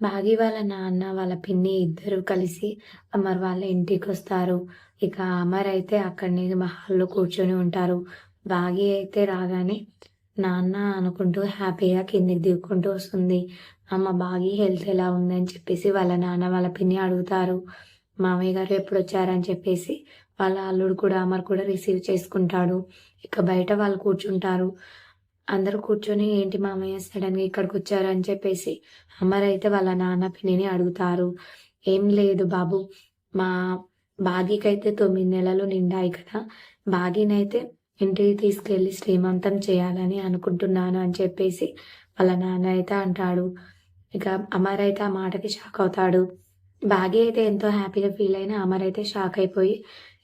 Maggi వాళ్ళ నాన్న వాళ్ళ పిన్ని ఇద్దరు కలిసి అమర్ వాళ్ళ ఇంటికి వస్తారు ఇక అమర్ అయితే అక్కడిని మహాల్లో కూర్చొని ఉంటారు. భాగి అయితే రాగానే నాన్న అనుకుంటూ హ్యాపీగా కిందికి దిగుకుంటూ వస్తుంది. అమ్మ బాగి హెల్త్ ఎలా ఉందని చెప్పేసి వాళ్ళ నాన్న వాళ్ళ పిన్ని అడుగుతారు. మామయ్య గారు ఎప్పుడు వచ్చారని చెప్పేసి వాళ్ళ అల్లుడు కూడా అమర్ కూడా రిసీవ్ చేసుకుంటాడు. ఇక బయట వాళ్ళు కూర్చుంటారు. అందరూ కూర్చొని ఏంటి మామయ్య సడన్గా ఇక్కడికి వచ్చారు అని చెప్పేసి అమర్ అయితే వాళ్ళ నాన్న పిన్నిని అడుగుతారు. ఏం లేదు బాబు మా బాగీకైతే తొమ్మిది నెలలు నిండాయి కదా బాగీనైతే ఇంటికి తీసుకెళ్ళి శ్రీమంతం చేయాలని అనుకుంటున్నాను అని చెప్పేసి వాళ్ళ నాన్న అయితే అంటాడు. ఇక అమర్ అయితే ఆ మాటకి షాక్ అవుతాడు. బాగి అయితే ఎంతో హ్యాపీగా ఫీల్ అయిన అమర్ అయితే షాక్ అయిపోయి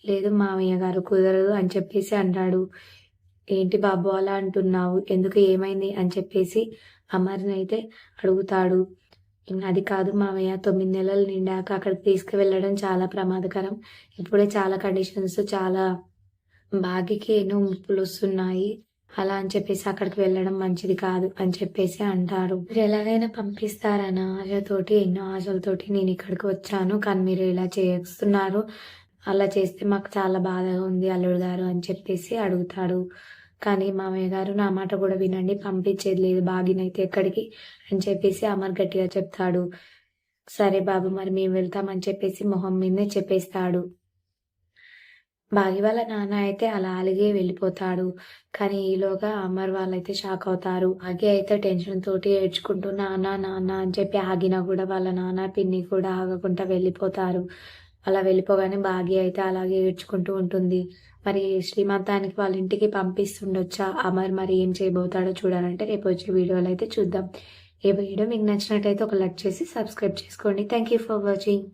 లేదు మామయ్య గారు కుదరదు అని చెప్పేసి అంటాడు. ఏంటి బాబు అలా అంటున్నావు? ఎందుకు ఏమైంది? అని చెప్పేసి అమర్ని అయితే అడుగుతాడు అది కాదు మామయ్య తొమ్మిది నెలలు నిండాక అక్కడికి తీసుకువెళ్ళడం చాలా ప్రమాదకరం. ఇప్పుడే చాలా కండిషన్స్ చాలా బాగికి ఎన్నో ముప్పులు వస్తున్నాయి. అలా అని చెప్పేసి అక్కడికి వెళ్ళడం మంచిది కాదు అని చెప్పేసి అంటారు మీరు ఎలాగైనా పంపిస్తారన్న ఆశతోటి ఎన్నో ఆశలతోటి నేను ఇక్కడికి వచ్చాను. కానీ మీరు ఇలా చేస్తున్నారు. అలా చేస్తే మాకు చాలా బాధగా ఉంది అల్లుడు గారు అని చెప్పేసి అడుగుతాడు. కానీ మామయ్య గారు నా మాట కూడా వినండి. పంపించేది లేదు. బాగినైతే ఎక్కడికి? అని చెప్పేసి అమర్ గట్టిగా చెప్తాడు. సరే బాబు మరి మేము వెళ్తామని చెప్పేసి మొహం మీదనే చెప్పేస్తాడు. బాగి వాళ్ళ నాన్న అయితే అలా అలిగే వెళ్ళిపోతాడు. కానీ ఈలోగా అమర్ వాళ్ళైతే షాక్ అవుతారు. ఆగి అయితే టెన్షన్ తోటి ఏడ్చుకుంటూ నాన్న నాన్న అని చెప్పి ఆగినా కూడా వాళ్ళ నాన్న పిన్ని కూడా ఆగకుండా వెళ్ళిపోతారు. అలా వెళ్ళిపోగానే భాగ్య అయితే అలాగే ఏడ్చుకుంటూ ఉంటుంది. మరి శ్రీమంతానికి వాళ్ళ ఇంటికి పంపిస్తుండొచ్చా? అమర్ మరి ఏం చేయబోతాడో చూడాలంటే రేపు వచ్చే వీడియోలు అయితే చూద్దాం. ఏ వీడియో మీకు నచ్చినట్టయితే ఒక లైక్ చేసి సబ్స్క్రైబ్ చేసుకోండి. Thank you for watching.